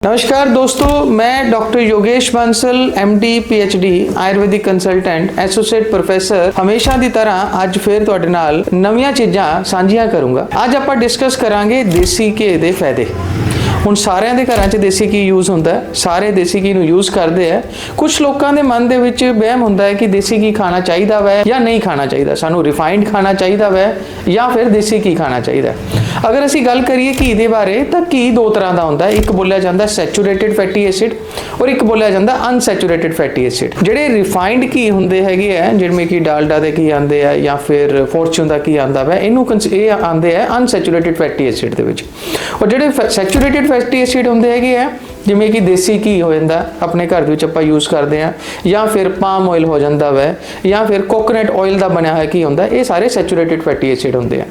नमस्कार दोस्तों मैं doctor Yogesh Bansal MD PhD Ayurvedic consultant associate professor ਹਮੇਸ਼ਾ ਦੀ ਤਰ੍ਹਾਂ ਅੱਜ ਫੇਰ ਤੁਹਾਡੇ ਨਾਲ ਨਵੀਆਂ ਚੀਜ਼ਾਂ ਸਾਂਝੀਆਂ ਕਰੂੰਗਾ ਅੱਜ ਆਪਾਂ ਡਿਸਕਸ ਕਰਾਂਗੇ ਦੇਸੀ ਘੀ ਦੇ ਫਾਇਦੇ ਹੁਣ ਸਾਰਿਆਂ ਦੇ ਘਰਾਂ 'ਚ ਦੇਸੀ ਘੀ ਯੂਜ਼ ਹੁੰਦਾ ਹੈ ਸਾਰੇ ਦੇਸੀ ਘੀ ਨੂੰ ਯੂਜ਼ ਕਰਦੇ ਆ ਕੁਝ ਲੋਕਾਂ ਦੇ ਮਨ ਦੇ ਵਿੱਚ ਵਹਿਮ ਹੁੰਦਾ ਹੈ ਕਿ ਦੇਸੀ ਘੀ ਖਾਣਾ ਚਾਹੀਦਾ ਵੈ ਜਾਂ ਨਹੀਂ ਖਾਣਾ ਚਾਹੀਦਾ ਸਾਨੂੰ ਰਿਫਾਈਨਡ ਖਾਣਾ ਚਾਹੀਦਾ ਵੈ ਜਾਂ ਫਿਰ ਦੇਸੀ ਘੀ ਖਾਣਾ ਚਾਹੀਦਾ ਹੈ। ਅਗਰ ਅਸੀਂ ਗੱਲ ਕਰੀਏ ਘੀ ਦੇ ਬਾਰੇ, ਤਾਂ ਘੀ ਦੋ ਤਰ੍ਹਾਂ ਦਾ ਹੁੰਦਾ ਇੱਕ ਬੋਲਿਆ ਜਾਂਦਾ ਸੈਚੂਰੇਟਿਡ ਫੈਟੀ ਐਸਿਡ ਔਰ ਇੱਕ ਬੋਲਿਆ ਜਾਂਦਾ ਅਨਸੈਚੂਰੇਟਿਡ ਫੈਟੀ ਐਸਿਡ ਜਿਹੜੇ ਰਿਫਾਈਨਡ ਘੀ ਹੁੰਦੇ ਹੈਗੇ ਆ, ਜਿਵੇਂ ਕਿ ਡਾਲਡਾ ਦੇ ਘੀ ਆਉਂਦੇ ਆ ਜਾਂ ਫਿਰ ਫੋਰਚੂਨ ਦਾ ਘੀ ਆਉਂਦਾ ਵਾ, ਇਹਨੂੰ ਕੰਸ- ਇਹ ਆਉਂਦੇ ਆ ਅਨਸੈਚੂਰੇਟਿਡ ਫੈਟੀ ਐਸਿਡ ਦੇ ਵਿੱਚ। ਔਰ ਜਿਹੜੇ ਸੈਚੂਰੇਟਿਡ ਫੈਟੀ ਐਸਿਡ ਹੁੰਦੇ ਹੈਗੇ ਆ ਜਿਵੇਂ ਕਿ ਦੇਸੀ ਘੀ ਹੋ ਜਾਂਦਾ, ਆਪਣੇ ਘਰ ਦੇ ਵਿੱਚ ਆਪਾਂ ਯੂਜ਼ ਕਰਦੇ ਆ ਜਾਂ ਫਿਰ ਪਾਮ ਆਇਲ ਹੋ ਜਾਂਦਾ ਵੈ, ਜਾਂ ਫਿਰ ਕੋਕੋਨਟ ਆਇਲ ਦਾ ਬਣਿਆ ਹੋਇਆ ਘੀ ਹੁੰਦਾ, ਇਹ ਸਾਰੇ ਸੈਚੂਰੇਟਿਡ ਫੈਟੀ ਐਸਿਡ ਹੁੰਦੇ ਆ।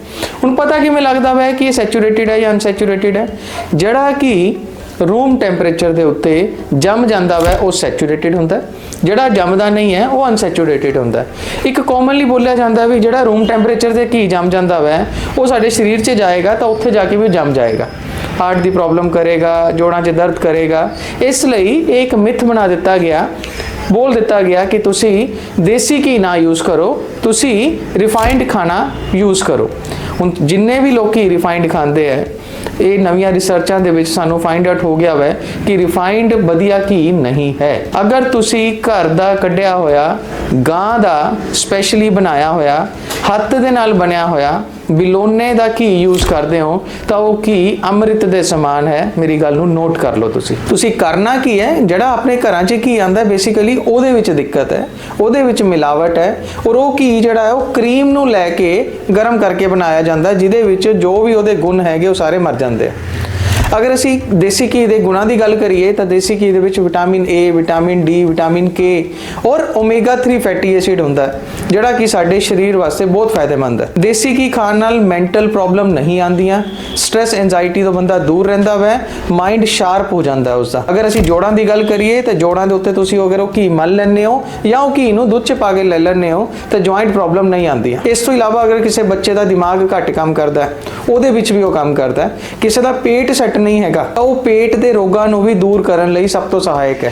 ਹੁਣ ਪਤਾ ਕਿਵੇਂ ਲੱਗਦਾ ਵੈ ਕਿ ਇਹ ਸੈਚੂਰੇਟਿਡ ਹੈ ਜਾਂ ਅਨਸੈਚੂਰੇਟਿਡ ਹੈ? ਜਿਹੜਾ ਕਿ ਰੂਮ ਟੈਂਪਰੇਚਰ ਦੇ ਉੱਤੇ ਜੰਮ ਜਾਂਦਾ ਵੈ, ਉਹ ਸੈਚੂਰੇਟਿਡ ਹੁੰਦਾ ਜਿਹੜਾ ਜੰਮਦਾ ਨਹੀਂ ਹੈ, ਉਹ ਅਨਸੈਚੂਰੇਟਿਡ ਹੁੰਦਾ ਇੱਕ ਕਾਮਨਲੀ ਬੋਲਿਆ ਜਾਂਦਾ ਵੀ ਜਿਹੜਾ ਰੂਮ ਟੈਂਪਰੇਚਰ ਤੇ ਘੀ ਜੰਮ ਜਾਂਦਾ ਵੈ, ਉਹ ਸਾਡੇ ਸਰੀਰ 'ਚ ਜਾਏਗਾ ਤਾਂ ਉੱਥੇ ਜਾ ਕੇ ਵੀ ਜੰਮ ਜਾਏਗਾ। ਹਾਰਟ ਦੀ ਪ੍ਰੋਬਲਮ ਕਰੇਗਾ, ਜੋੜਾਂ 'ਚ ਦਰਦ ਕਰੇਗਾ। ਇਸ ਲਈ ਇਹ ਇੱਕ ਮਿਥ ਬਣਾ ਦਿੱਤਾ ਗਿਆ, ਬੋਲ ਦਿੱਤਾ ਗਿਆ ਕਿ ਤੁਸੀਂ ਦੇਸੀ ਘੀ ਨਾ ਯੂਜ਼ ਕਰੋ, ਤੁਸੀਂ ਰਿਫਾਈਨਡ ਖਾਣਾ ਯੂਜ਼ ਕਰੋ। ਹੁਣ ਜਿੰਨੇ ਵੀ ਲੋਕੀ ਰਿਫਾਈਨਡ ਖਾਂਦੇ ਆ, ਇਹ ਨਵੀਆਂ ਰਿਸਰਚਾਂ ਦੇ ਵਿੱਚ ਸਾਨੂੰ ਫਾਈਂਡ ਆਊਟ ਹੋ ਗਿਆ ਵੈ ਕਿ ਰਿਫਾਈਨਡ ਵਧੀਆ ਘੀ ਨਹੀਂ ਹੈ। ਅਗਰ ਤੁਸੀਂ ਘਰ ਦਾ ਕੱਢਿਆ ਹੋਇਆ, ਗਾਂ ਦਾ ਸਪੈਸ਼ਲੀ ਬਣਾਇਆ ਹੋਇਆ, ਹੱਥ ਦੇ ਨਾਲ ਬਣਿਆ ਹੋਇਆ ਬਿਲੋਨੇ ਦਾ ਘੀ ਯੂਜ਼ ਕਰਦੇ ਹੋ, ਤਾਂ ਉਹ ਘੀ ਅੰਮ੍ਰਿਤ ਦੇ ਸਮਾਨ ਹੈ? ਮੇਰੀ ਗੱਲ ਨੂੰ ਨੋਟ ਕਰ ਲਓ ਤੁਸੀਂ। ਤੁਸੀਂ ਕਰਨਾ ਕੀ ਹੈ? ਜਿਹੜਾ ਆਪਣੇ ਘਰਾਂ 'ਚ ਘੀ ਆਂਦਾ ਬੇਸਿਕਲੀ ਉਹਦੇ ਵਿੱਚ ਦਿੱਕਤ ਹੈ, ਉਹਦੇ ਵਿੱਚ ਮਿਲਾਵਟ ਹੈ, ਔਰ ਉਹ ਘੀ ਜਿਹੜਾ ਹੈ, ਉਹ ਕਰੀਮ ਨੂੰ ਲੈ ਕੇ ਗਰਮ ਕਰਕੇ ਬਣਾਇਆ ਜਾਂਦਾ, ਜਿਹਦੇ ਵਿੱਚ ਜੋ ਵੀ ਉਹਦੇ ਗੁਣ ਹੈਗੇ, ਉਹ ਸਾਰੇ ਮਰ ਜਾਂਦੇ ਆ। ਅਗਰ ਅਸੀਂ ਦੇਸੀ ਘੀ ਦੇ ਗੁਣਾਂ ਦੀ ਗੱਲ ਕਰੀਏ, ਤਾਂ ਦੇਸੀ ਘੀ ਦੇ ਵਿੱਚ vitamin A vitamin D vitamin K ਔਰ ਓਮੇਗਾ 3 ਫੈਟੀ ਐਸਿਡ ਹੁੰਦਾ ਹੈ, ਜਿਹੜਾ ਕਿ ਸਾਡੇ ਸਰੀਰ ਵਾਸਤੇ ਬਹੁਤ ਫਾਇਦੇਮੰਦ ਹੈ। ਦੇਸੀ ਘੀ ਖਾਣ ਨਾਲ ਮੈਂਟਲ ਪ੍ਰੋਬਲਮ ਨਹੀਂ ਆਉਂਦੀਆਂ ਸਟ्रेस ਐਂਜ਼ਾਈਟੀ ਤੋਂ ਬੰਦਾ ਦੂਰ ਰਹਿੰਦਾ ਵੈ ਮਾਈਂਡ ਸ਼ਾਰਪ ਹੋ ਜਾਂਦਾ ਹੈ ਉਸਦਾ। ਅਗਰ ਅਸੀਂ ਜੋੜਾਂ ਦੀ ਗੱਲ ਕਰੀਏ, ਤਾਂ ਜੋੜਾਂ ਦੇ ਉੱਤੇ ਤੁਸੀਂ ਅਗਰ ਉਹ ਘੀ ਮਲ ਲੈਂਦੇ ਹੋ ਜਾਂ ਉਹ ਘੀ ਨੂੰ ਦੁੱਧ 'ਚ ਪਾ ਕੇ ਲੈ ਲੈਂਦੇ ਹੋ, ਤਾਂ ਜੁਆਇੰਟ ਪ੍ਰੋਬਲਮ ਨਹੀਂ ਆਉਂਦੀ ਇਸ ਤੋਂ ਇਲਾਵਾ ਅਗਰ ਕਿਸੇ ਬੱਚੇ ਦਾ ਦਿਮਾਗ ਘੱਟ ਕੰਮ ਕਰਦਾ ਹੈ, ਉਹਦੇ ਵਿੱਚ ਵੀ ਉਹ ਕੰਮ ਕਰਦਾ ਹੈ। ਕਿਸੇ ਦਾ ਪੇਟ ਸੈੱਟ ਨਹੀਂ ਹੈਗਾ। ਤਾਂ ਉਹ ਪੇਟ ਦੇ ਰੋਗਾਂ ਨੂੰ ਵੀ ਦੂਰ ਕਰਨ ਲਈ ਸਭ ਤੋਂ ਸਹਾਇਕ ਹੈ।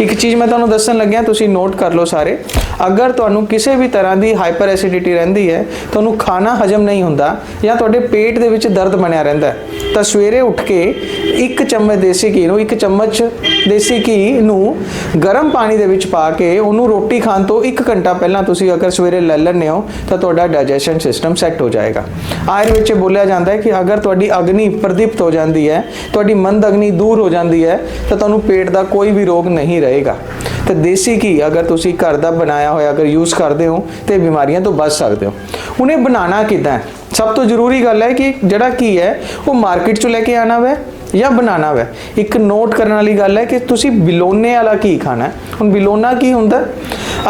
ਇੱਕ ਚੀਜ਼ ਮੈਂ ਤੁਹਾਨੂੰ ਦੱਸਣ ਲੱਗਿਆ, ਤੁਸੀਂ ਨੋਟ ਕਰ ਲਓ ਸਾਰੇ। ਅਗਰ ਤੁਹਾਨੂੰ ਕਿਸੇ ਵੀ ਤਰ੍ਹਾਂ ਦੀ ਹਾਈਪਰ ਐਸਿਡਿਟੀ ਰਹਿੰਦੀ ਹੈ, ਤੁਹਾਨੂੰ ਖਾਣਾ ਹਜਮ ਨਹੀਂ ਹੁੰਦਾ ਜਾਂ ਤੁਹਾਡੇ ਪੇਟ ਦੇ ਵਿੱਚ ਦਰਦ ਬਣਿਆ ਰਹਿੰਦਾ ਤਾਂ ਸਵੇਰੇ ਉੱਠ ਕੇ ਇੱਕ ਚਮਚ ਦੇਸੀ ਘੀ ਨੂੰ, ਇੱਕ ਚਮਚ ਦੇਸੀ ਘੀ ਨੂੰ ਗਰਮ ਪਾਣੀ ਦੇ ਵਿੱਚ ਪਾ ਕੇ ਉਹਨੂੰ ਰੋਟੀ ਖਾਣ ਤੋਂ 1 ਘੰਟਾ ਪਹਿਲਾਂ ਤੁਸੀਂ ਅਗਰ ਸਵੇਰੇ ਲੈ ਲੈਂਦੇ ਹੋ, ਤਾਂ ਤੁਹਾਡਾ ਡਾਈਜੈਸ਼ਨ ਸਿਸਟਮ ਸੈੱਟ ਹੋ ਜਾਏਗਾ। ਆਯੁਰ ਵਿੱਚ ਬੋਲਿਆ ਜਾਂਦਾ ਹੈ ਕਿ ਅਗਰ ਤੁਹਾਡੀ ਅਗਨੀ ਪ੍ਰਦੀਪਤ ਹੋ ਜਾਂਦੀ ਹੈ ਤੁਹਾਡੀ ਮੰਦ ਅਗਨੀ ਦੂਰ ਹੋ ਜਾਂਦੀ ਹੈ, ਤਾਂ ਤੁਹਾਨੂੰ ਪੇਟ ਦਾ ਕੋਈ ਵੀ ਰੋਗ ਨਹੀਂ ਰਹੇਗਾ। ਤੇ ਦੇਸੀ ਘੀ ਅਗਰ ਤੁਸੀਂ ਘਰ ਦਾ ਬਣਾਇਆ ਹੋਇਆ, ਅਗਰ ਯੂਜ਼ ਕਰਦੇ ਹੋ, ਤੇ ਬਿਮਾਰੀਆਂ ਤੋਂ ਬਚ ਸਕਦੇ ਹੋ। ਹੁਣ ਇਹ ਬਣਾਉਣਾ ਕਿੱਦਾਂ ਹੈ? ਸਭ ਤੋਂ ਜ਼ਰੂਰੀ ਗੱਲ ਹੈ ਕਿ ਜਿਹੜਾ ਘੀ ਹੈ, ਉਹ ਮਾਰਕੀਟ ਚੋਂ ਲੈ ਕੇ ਆਣਾ ਵੈ, ਜਾਂ ਬਣਾਉਣਾ ਵੈ? ਇੱਕ ਨੋਟ ਕਰਨ ਵਾਲੀ ਗੱਲ ਹੈ ਕਿ ਤੁਸੀਂ ਬਿਲੋਨੇ ਵਾਲਾ ਘੀ ਖਾਣਾ ਹੈ। ਹੁਣ ਬਿਲੋਨਾ ਕੀ ਹੁੰਦਾ?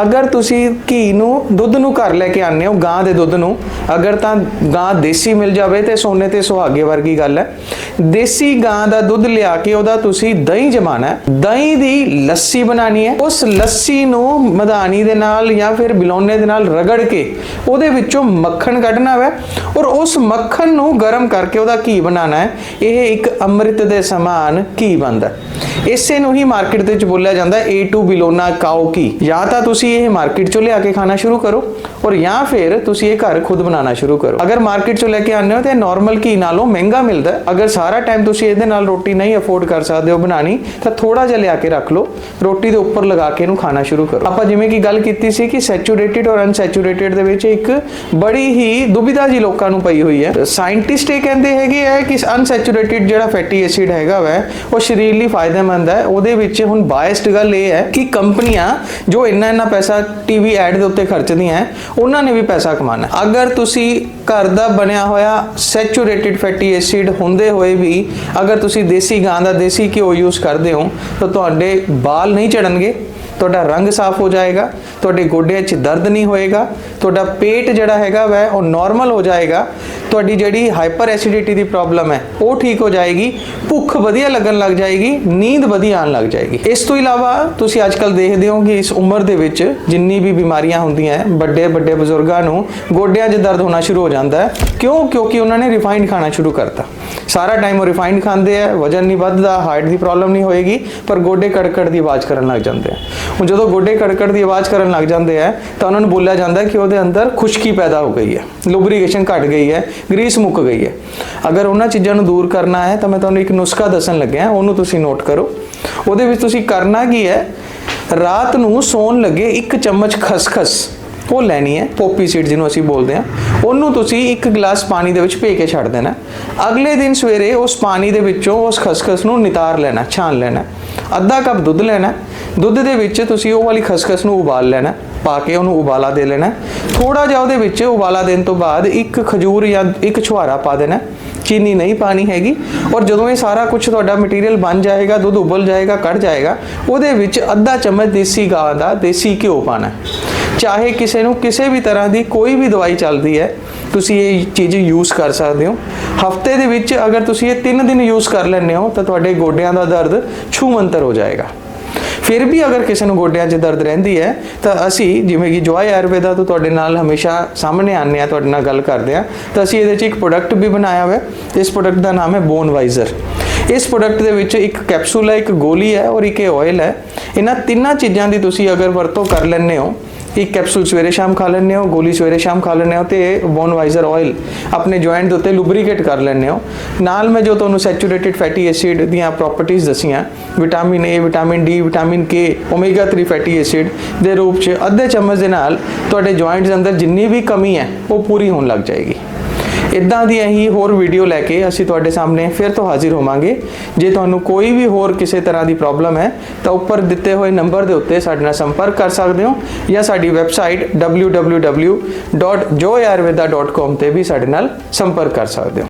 ਅਗਰ ਤੁਸੀਂ ਘੀ ਨੂੰ, ਦੁੱਧ ਨੂੰ ਘਰ ਲੈ ਕੇ ਆਉਂਦੇ ਹੋ, ਗਾਂ ਦੇ ਦੁੱਧ ਨੂੰ, ਅਗਰ ਤਾਂ ਗਾਂ ਦੇਸੀ ਮਿਲ ਜਾਵੇ ਤੇ ਸੋਨੇ ਤੇ ਸੁਹਾਗੇ ਵਰਗੀ ਗੱਲ ਹੈ। ਦੇਸੀ ਗਾਂ ਦਾ ਦੁੱਧ ਲਿਆ ਕੇ ਉਹਦਾ ਤੁਸੀਂ ਦਹੀਂ ਜਮਾਣਾ ਦਹੀਂ ਦੀ ਲੱਸੀ ਬਣਾਣੀ ਹੈ। ਉਸ ਲੱਸੀ ਨੂੰ ਮਧਾਣੀ ਦੇ ਨਾਲ ਜਾਂ ਫਿਰ ਬਿਲੋਨੇ ਦੇ ਨਾਲ ਰਗੜ ਕੇ ਉਹਦੇ ਵਿੱਚੋਂ ਮੱਖਣ ਕੱਢਣਾ ਹੈ ਔਰ ਉਸ ਮੱਖਣ ਨੂੰ ਗਰਮ ਕਰਕੇ ਉਹਦਾ ਘੀ ਬਣਾਉਣਾ ਹੈ। ਇਹ ਇੱਕ ਅੰਮ੍ਰਿਤ ਦੇ ਸਮਾਨ ਘੀ ਬਣਦਾ ਹੈ। ਇਸੇ ਨੂੰ ਹੀ ਮਾਰਕੀਟ ਦੇ ਵਿੱਚ ਬੋਲਿਆ ਜਾਂਦਾ ਏ ਟੂ ਬਿਲੋਨਾ ਕਾਓ ਘੀ ਜਾਂ ਤਾਂ ਤੁਸੀਂ ਇਹ ਮਾਰਕੀਟ ਚੋਂ ਲਿਆ ਕੇ ਖਾਣਾ ਸ਼ੁਰੂ ਕਰੋ, ਔਰ ਜਾਂ ਫਿਰ ਤੁਸੀਂ ਇਹ ਘਰ ਖੁਦ ਬਣਾਉਣਾ ਸ਼ੁਰੂ ਕਰੋ। ਅਗਰ ਮਾਰਕੀਟ ਚੋਂ ਲੈ ਕੇ ਆਉਂਦੇ ਹੋ ਤੇ ਨਾਰਮਲ ਘੀ ਨਾਲੋਂ ਮਹਿੰਗਾ ਮਿਲਦਾ ਅਗਰ ਸਾਰਾ ਟਾਈਮ ਤੁਸੀਂ ਇਹਦੇ ਨਾਲ ਰੋਟੀ ਨਹੀਂ ਅਫੋਰਡ ਕਰ ਸਕਦੇ ਹੋ ਬਣਾਣੀ ਤਾਂ ਥੋੜਾ ਜਿਹਾ ਲਿਆ ਕੇ ਰੱਖ ਲਓ। ਰੋਟੀ ਦੇ ਉੱਪਰ ਲਗਾ ਕੇ ਇਹਨੂੰ ਖਾਣਾ ਸ਼ੁਰੂ ਕਰੋ। ਆਪਾਂ ਜਿਵੇਂ ਕਿ ਗੱਲ ਕੀਤੀ ਸੀ ਕਿ ਸੈਚੂਰੇਟਿਡ ਔਰ ਅਨਸੈਚੂਰੇਟਿਡ ਦੇ ਵਿੱਚ ਇੱਕ ਬੜੀ ਹੀ ਦੁਬਿਧਾ ਜੀ ਲੋਕਾਂ ਨੂੰ ਪਈ ਹੋਈ ਹੈ। ਸਾਇੰਟਿਸਟ ਇਹ ਕਹਿੰਦੇ ਹੈਗੇ ਆ ਕਿ ਅਨਸੈਚੂਰੇਟਿਡ ਜਿਹੜਾ ਫੈਟੀ ਐਸਿਡ ਹੈਗਾ ਵੈ, ਉਹ ਸਰੀਰ ਲਈ ਫਾਇਦੇਮੰਦ ਹੈ ਉਹਦੇ ਵਿੱਚ ਹੁਣ ਬਾਇਸਡ ਗੱਲ ਇਹ ਹੈ ਕਿ ਕੰਪਨੀਆਂ ਜੋ ਇੰਨਾ ਇੰਨਾ ਪੈਸਾ ਟੀਵੀ ਐਡ ਦੇ ਉੱਤੇ ਖਰਚਦੀਆਂ ਹੈ, ਉਹਨਾਂ ਨੇ ਵੀ ਪੈਸਾ ਕਮਾਉਣਾ ਅਗਰ ਤੁਸੀਂ ਘਰ ਦਾ ਬਣਿਆ ਹੋਇਆ ਸੈਚੂਰੇਟਿਡ ਫੈਟੀ ਐਸਿਡ ਹੁੰਦੇ ਹੋਏ ਵੀ ਅਗਰ ਤੁਸੀਂ ਦੇਸੀ ਗਾਂ ਦਾ ਦੇਸੀ ਘਿਓ ਯੂਜ਼ ਕਰਦੇ ਹੋ ਤਾਂ ਤੁਹਾਡੇ ਵਾਲ ਨਹੀਂ ਝੜਨਗੇ ਤੁਹਾਡਾ ਰੰਗ ਸਾਫ਼ ਹੋ ਜਾਏਗਾ, ਤੁਹਾਡੇ ਗੋਡਿਆਂ 'ਚ ਦਰਦ ਨਹੀਂ ਹੋਏਗਾ, ਤੁਹਾਡਾ ਪੇਟ ਜਿਹੜਾ ਹੈਗਾ ਵੈ, ਉਹ ਨਾਰਮਲ ਹੋ ਜਾਏਗਾ, ਤੁਹਾਡੀ ਜਿਹੜੀ ਹਾਈਪਰ ਐਸਿਡਿਟੀ ਦੀ ਪ੍ਰੋਬਲਮ ਹੈ, ਉਹ ਠੀਕ ਹੋ ਜਾਏਗੀ, ਭੁੱਖ ਵਧੀਆ ਲੱਗਣ ਲੱਗ ਜਾਏਗੀ, ਨੀਂਦ ਵਧੀਆ ਆਉਣ ਲੱਗ ਜਾਏਗੀ। ਇਸ ਤੋਂ ਇਲਾਵਾ ਤੁਸੀਂ ਅੱਜਕੱਲ ਦੇਖਦੇ ਹੋ ਕਿ ਇਸ ਉਮਰ ਦੇ ਵਿੱਚ ਜਿੰਨੀ ਵੀ ਬਿਮਾਰੀਆਂ ਹੁੰਦੀਆਂ ਹੈ, ਵੱਡੇ ਵੱਡੇ ਬਜ਼ੁਰਗਾਂ ਨੂੰ ਗੋਡਿਆਂ 'ਚ ਦਰਦ ਹੋਣਾ ਸ਼ੁਰੂ ਹੋ ਜਾਂਦਾ ਹੈ। ਕਿਉਂ? ਕਿਉਂਕਿ ਉਹਨਾਂ ਨੇ ਰਿਫਾਈਨਡ ਖਾਣਾ ਸ਼ੁਰੂ ਕਰਤਾ। ਸਾਰਾ ਟਾਈਮ ਉਹ ਰਿਫਾਈਨਡ ਖਾਂਦੇ ਆ, ਵਜਨ ਨਹੀਂ ਵੱਧਦਾ ਹਾਰਟ ਦੀ ਪ੍ਰੋਬਲਮ ਨਹੀਂ ਹੋਏਗੀ, ਪਰ ਗੋਡੇ ਕੜਕੜ ਦੀ ਆਵਾਜ਼ ਕਰਨ ਲੱਗ ਜਾਂਦੇ ਆ। ਹੁਣ ਜਦੋਂ ਗੋਡੇ ਕੜਕੜ ਦੀ ਆਵਾਜ਼ ਕਰਨ ਲੱਗ ਜਾਂਦੇ ਆ, ਤਾਂ ਉਹਨਾਂ ਨੂੰ ਬੋਲਿਆ ਜਾਂਦਾ ਕਿ ਉਹਦੇ ਅੰਦਰ ਖੁਸ਼ਕੀ ਪੈਦਾ ਹੋ ਗਈ ਹੈ ਲੁਬਰੀਕੇਸ਼ਨ ਘਟ ਗਈ ਹੈ ਗਰੀਸ ਮੁੱਕ ਗਈ ਹੈ। ਅਗਰ ਉਹਨਾਂ ਚੀਜ਼ਾਂ ਨੂੰ ਦੂਰ ਕਰਨਾ ਹੈ, ਤਾਂ ਮੈਂ ਤੁਹਾਨੂੰ ਇੱਕ ਨੁਸਖਾ ਦੱਸਣ ਲੱਗਿਆ, ਉਹਨੂੰ ਤੁਸੀਂ ਨੋਟ ਕਰੋ। ਉਹਦੇ ਵਿੱਚ ਤੁਸੀਂ ਕਰਨਾ ਕੀ ਹੈ, ਰਾਤ ਨੂੰ ਸੌਣ ਲੱਗੇ ਇੱਕ ਚਮਚ ਖਸਖਸ। ਉਹ ਲੈਣੀ ਹੈ, ਪੋਪੀ ਸੀਡ ਜਿਹਨੂੰ ਅਸੀਂ ਬੋਲਦੇ ਹਾਂ। ਉਹਨੂੰ ਤੁਸੀਂ ਇੱਕ ਗਲਾਸ ਪਾਣੀ ਦੇ ਵਿੱਚ ਭੇ ਕੇ ਛੱਡ ਦੇਣਾ। ਅਗਲੇ ਦਿਨ ਸਵੇਰੇ ਉਸ ਪਾਣੀ ਦੇ ਵਿੱਚੋਂ ਉਸ ਖਸਖਸ ਨੂੰ ਨਿਤਾਰ ਲੈਣਾ, ਛਾਣ ਲੈਣਾ। ਅੱਧਾ ਕੱਪ ਦੁੱਧ ਲੈਣਾ। ਦੁੱਧ ਦੇ ਵਿੱਚ ਤੁਸੀਂ ਉਹ ਵਾਲੀ ਖਸਖਸ ਨੂੰ ਉਬਾਲ ਲੈਣਾ, ਪਾ ਕੇ ਉਹਨੂੰ ਉਬਾਲਾ ਦੇ ਲੈਣਾ। ਥੋੜਾ ਜਿਹਾ ਉਹਦੇ ਵਿੱਚ ਉਬਾਲਾ ਦੇਣ ਤੋਂ ਬਾਅਦ ਇੱਕ ਖਜੂਰ ਜਾਂ ਇੱਕ ਛੁਹਾਰਾ ਪਾ ਦੇਣਾ। ਚੀਨੀ ਨਹੀਂ ਪਾਣੀ ਹੈਗੀ। ਔਰ ਜਦੋਂ ਇਹ ਸਾਰਾ ਕੁਝ ਤੁਹਾਡਾ ਮਟੀਰੀਅਲ ਬਣ ਜਾਏਗਾ, ਦੁੱਧ ਉਬਲ ਜਾਏਗਾ, ਕੱਢ ਜਾਏਗਾ, ਉਹਦੇ ਵਿੱਚ ਅੱਧਾ ਚਮਚ ਦੇਸੀ ਗਾਂ ਦਾ ਦੇਸੀ ਘਿਓ ਪਾਣਾ। ਚਾਹੇ ਕਿਸੇ ਨੂੰ ਕਿਸੇ ਵੀ ਤਰ੍ਹਾਂ ਦੀ ਕੋਈ ਵੀ ਦਵਾਈ ਚੱਲਦੀ ਹੈ, ਤੁਸੀਂ ਇਹ ਚੀਜ਼ ਯੂਜ਼ ਕਰ ਸਕਦੇ ਹੋ। ਹਫ਼ਤੇ ਦੇ ਵਿੱਚ ਅਗਰ ਤੁਸੀਂ ਇਹ 3 ਦਿਨ ਯੂਜ਼ ਕਰ ਲੈਂਦੇ ਹੋ, ਤਾਂ ਤੁਹਾਡੇ ਗੋਡਿਆਂ ਦਾ ਦਰਦ ਛੂਮੰਤਰ ਹੋ ਜਾਏਗਾ। ਫਿਰ ਵੀ ਅਗਰ ਕਿਸੇ ਨੂੰ ਗੋਡਿਆਂ 'ਚ ਦਰਦ ਰਹਿੰਦੀ ਹੈ, ਤਾਂ ਅਸੀਂ ਜਿਵੇਂ ਕਿ ਜੋਏ ਆਯੁਰਵੇਦਾ ਤੋਂ ਤੁਹਾਡੇ ਨਾਲ ਹਮੇਸ਼ਾ ਸਾਹਮਣੇ ਆਉਂਦੇ ਆ ਤੁਹਾਡੇ ਨਾਲ ਗੱਲ ਕਰਦੇ ਆ ਤਾਂ ਅਸੀਂ ਇਹਦੇ 'ਚ ਇੱਕ ਪ੍ਰੋਡਕਟ ਵੀ ਬਣਾਇਆ ਹੋਇਆ। ਇਸ ਪ੍ਰੋਡਕਟ ਦਾ ਨਾਮ ਹੈ ਬੋਨ ਵਾਈਜ਼ਰ ਇਸ ਪ੍ਰੋਡਕਟ ਦੇ ਵਿੱਚ ਇੱਕ ਕੈਪਸੂਲ ਹੈ, ਇੱਕ ਗੋਲੀ ਹੈ ਔਰ ਇੱਕ ਆਇਲ ਹੈ। ਇਹਨਾਂ ਤਿੰਨਾਂ ਚੀਜ਼ਾਂ ਦੀ ਤੁਸੀਂ ਅਗਰ ਵਰਤੋਂ ਕਰ ਲੈਂਦੇ ਹੋ ਇੱਕ ਕੈਪਸੂਲ ਸਵੇਰੇ ਸ਼ਾਮ ਖਾ ਲੈਂਦੇ ਹੋ, ਗੋਲੀ ਸਵੇਰੇ ਸ਼ਾਮ ਖਾ ਲੈਂਦੇ ਹੋ ਤੇ ਬੋਨ ਵਾਈਜ਼ਰ ਆਇਲ ਆਪਣੇ ਜੁਆਇੰਟ ਦੇ ਉੱਤੇ ਲੁਬਰੀਕੇਟ ਕਰ ਲੈਂਦੇ ਹੋ। ਨਾਲ ਮੈਂ ਜੋ ਤੁਹਾਨੂੰ ਸੈਚੂਰੇਟਿਡ ਫੈਟੀ ਐਸਿਡ ਦੀਆਂ ਪ੍ਰੋਪਰਟੀਆਂ ਦਸੀਆਂ vitamin A vitamin D vitamin K omega 3 fatty acid ਦੇ ਰੂਪ 'ਚ ਅੱਧੇ ਚਮਚ ਦੇ ਨਾਲ ਤੁਹਾਡੇ ਜੁਆਇੰਟਸ ਦੇ ਅੰਦਰ ਜਿੰਨੀ ਵੀ ਕਮੀ ਹੈ, ਉਹ ਪੂਰੀ ਹੋਣ ਲੱਗ ਜਾਏਗੀ। ਇਦਾਂ ਦੀਆਂ ਹੀ ਹੋਰ ਵੀਡੀਓ ਲੈ ਕੇ ਅਸੀਂ ਤੁਹਾਡੇ ਸਾਹਮਣੇ ਫਿਰ ਤੋਂ ਹਾਜ਼ਰ ਹੋਵਾਂਗੇ। ਜੇ ਤੁਹਾਨੂੰ ਕੋਈ ਵੀ ਹੋਰ ਕਿਸੇ ਤਰ੍ਹਾਂ ਦੀ ਪ੍ਰੋਬਲਮ ਹੈ, ਤਾਂ ਉੱਪਰ ਦਿੱਤੇ ਹੋਏ ਨੰਬਰ ਦੇ ਉੱਤੇ ਸਾਡੇ ਨਾਲ ਸੰਪਰਕ ਕਰ ਸਕਦੇ ਹੋ ਜਾਂ ਸਾਡੀ ਵੈਬਸਾਈਟ www.joyayurveda.com ਤੇ ਵੀ ਸਾਡੇ ਨਾਲ ਸੰਪਰਕ ਕਰ ਸਕਦੇ ਹੋ।